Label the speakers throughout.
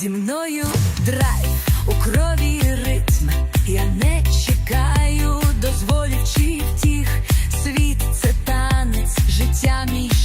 Speaker 1: зі мною драйв у крові ритм. Я не чекаю, дозволючи втіх. Світ це танець, життя мій.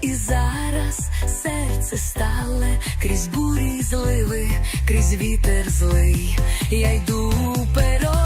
Speaker 1: і зараз серце стале крізь бурі зливи, крізь вітер злий, я йду перо.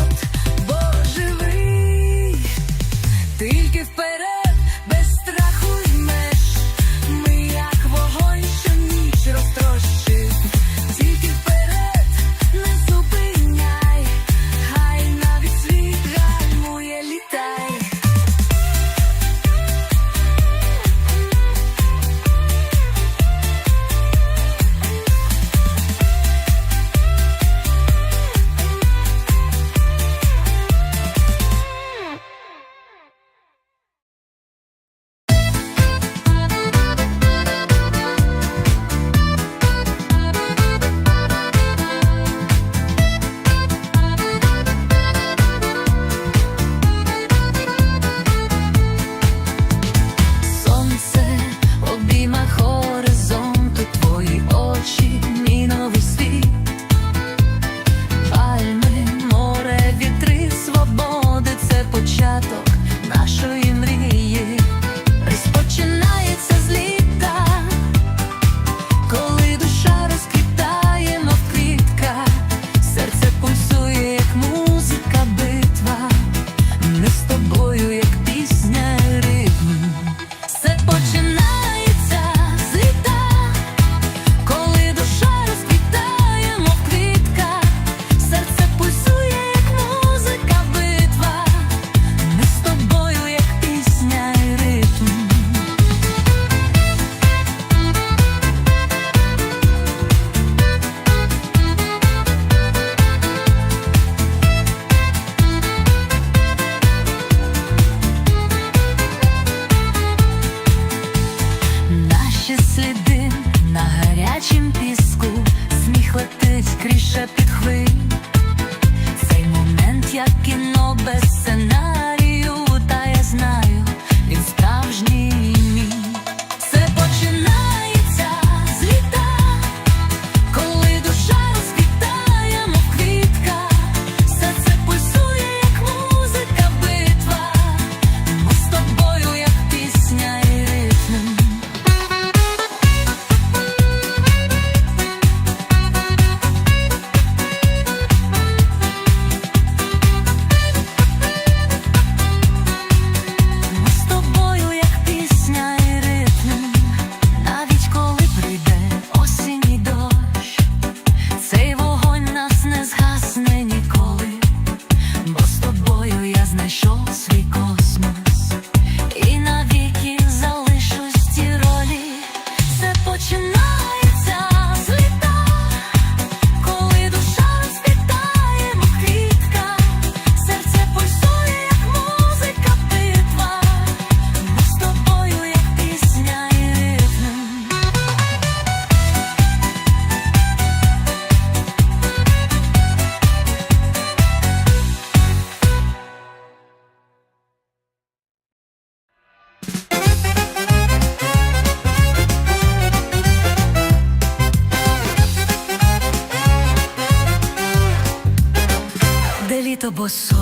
Speaker 1: Au.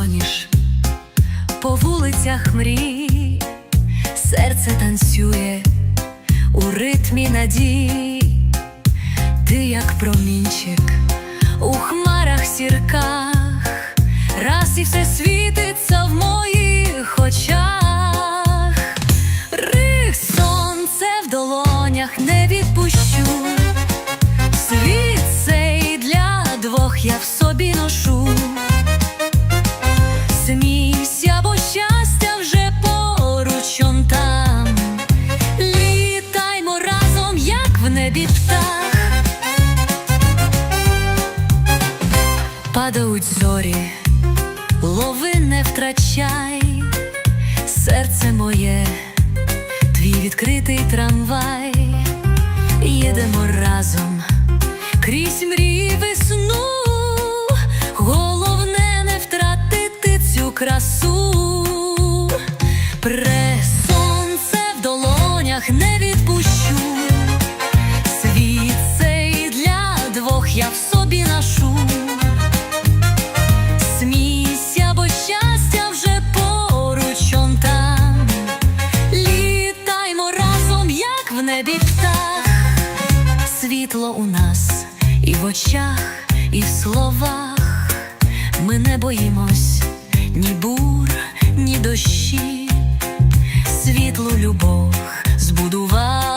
Speaker 1: і світло у нас і в очах, і в словах. Ми не боїмось ні бур, ні дощі, світло любов збудував.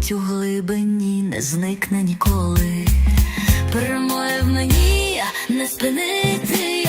Speaker 1: лежить у глибині, не зникне ніколи. Перемоє в мені не спинити.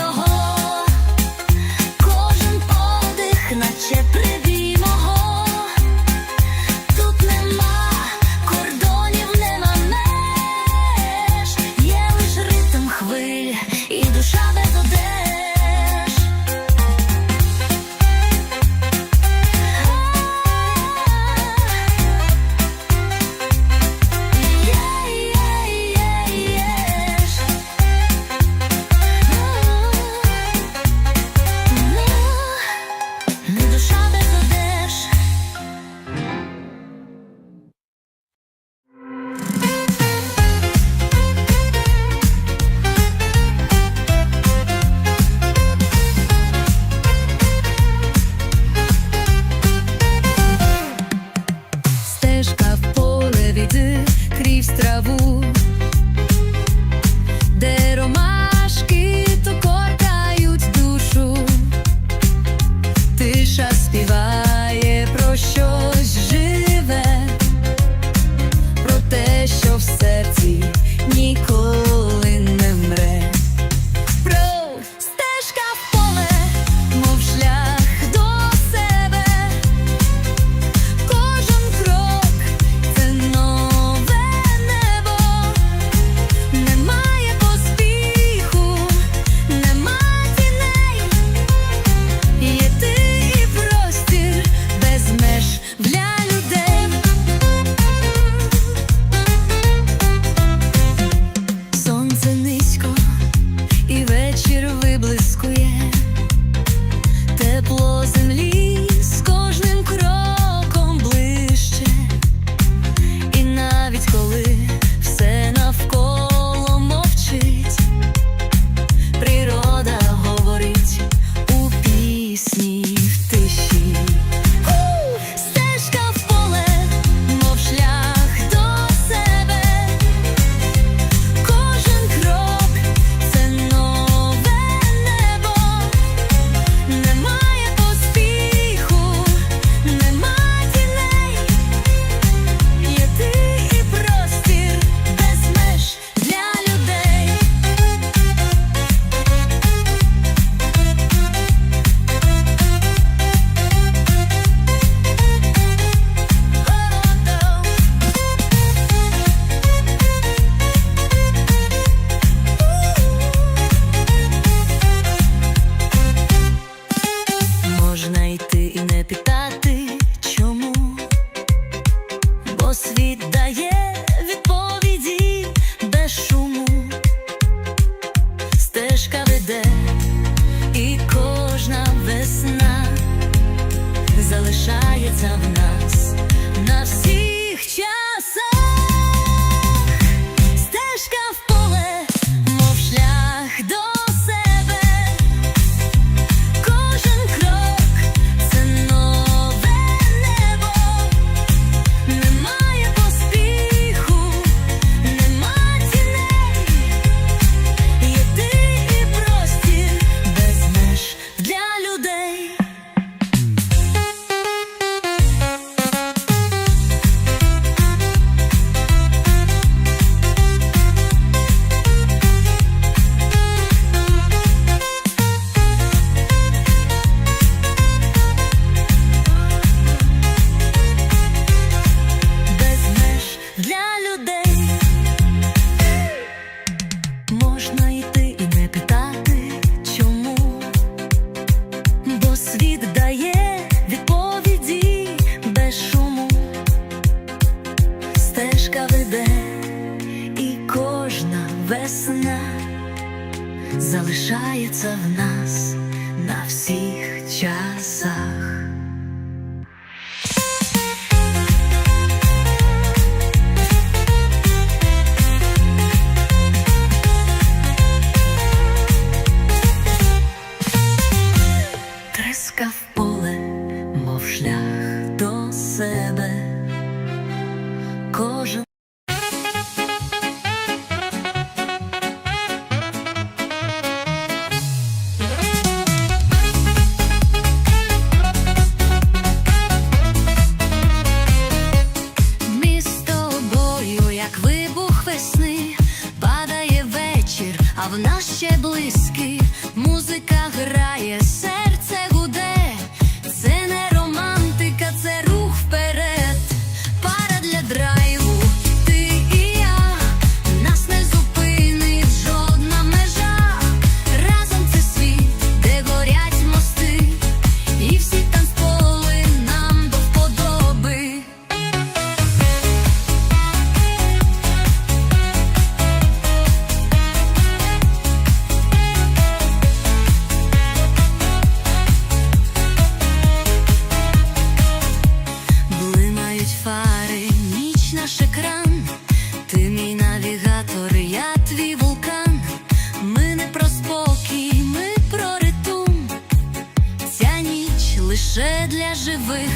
Speaker 1: лише для живих,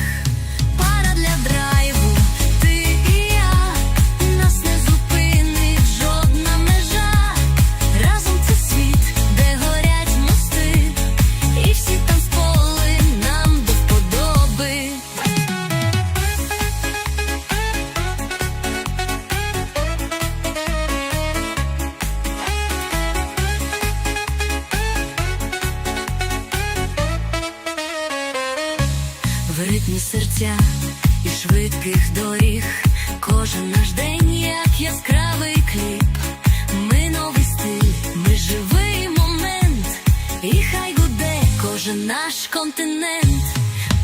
Speaker 1: Континент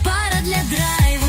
Speaker 1: Пара для драйву,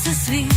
Speaker 1: Разом це світ,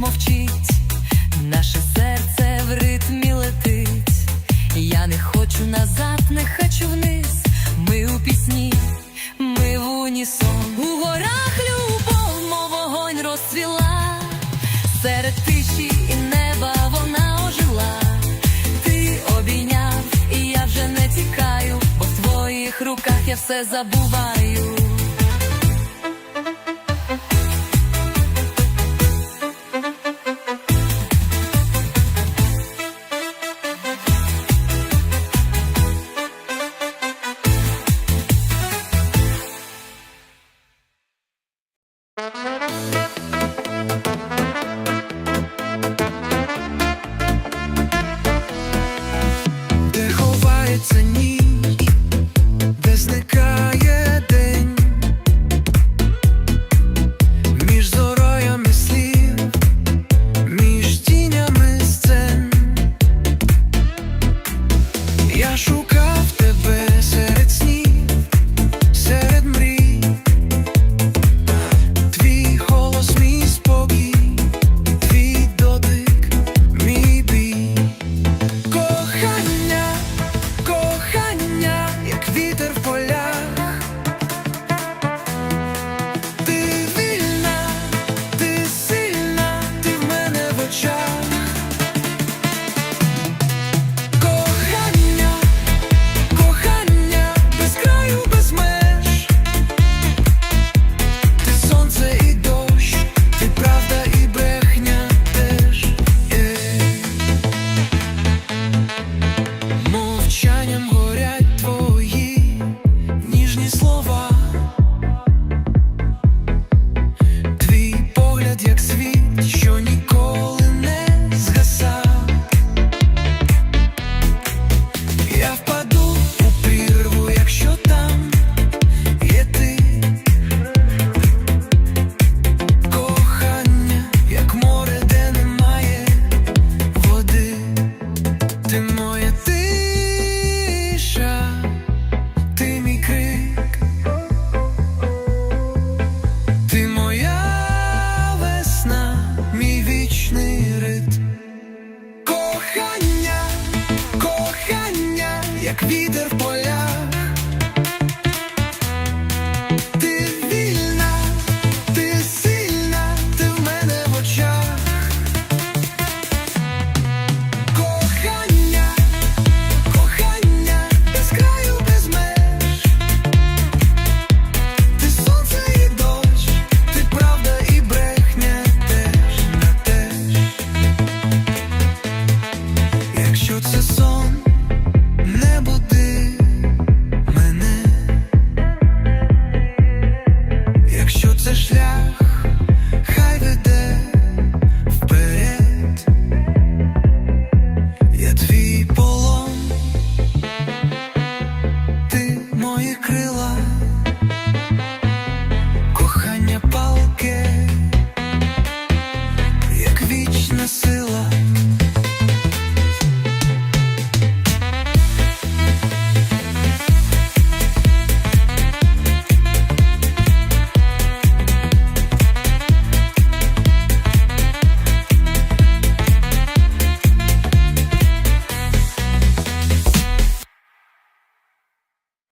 Speaker 2: mówci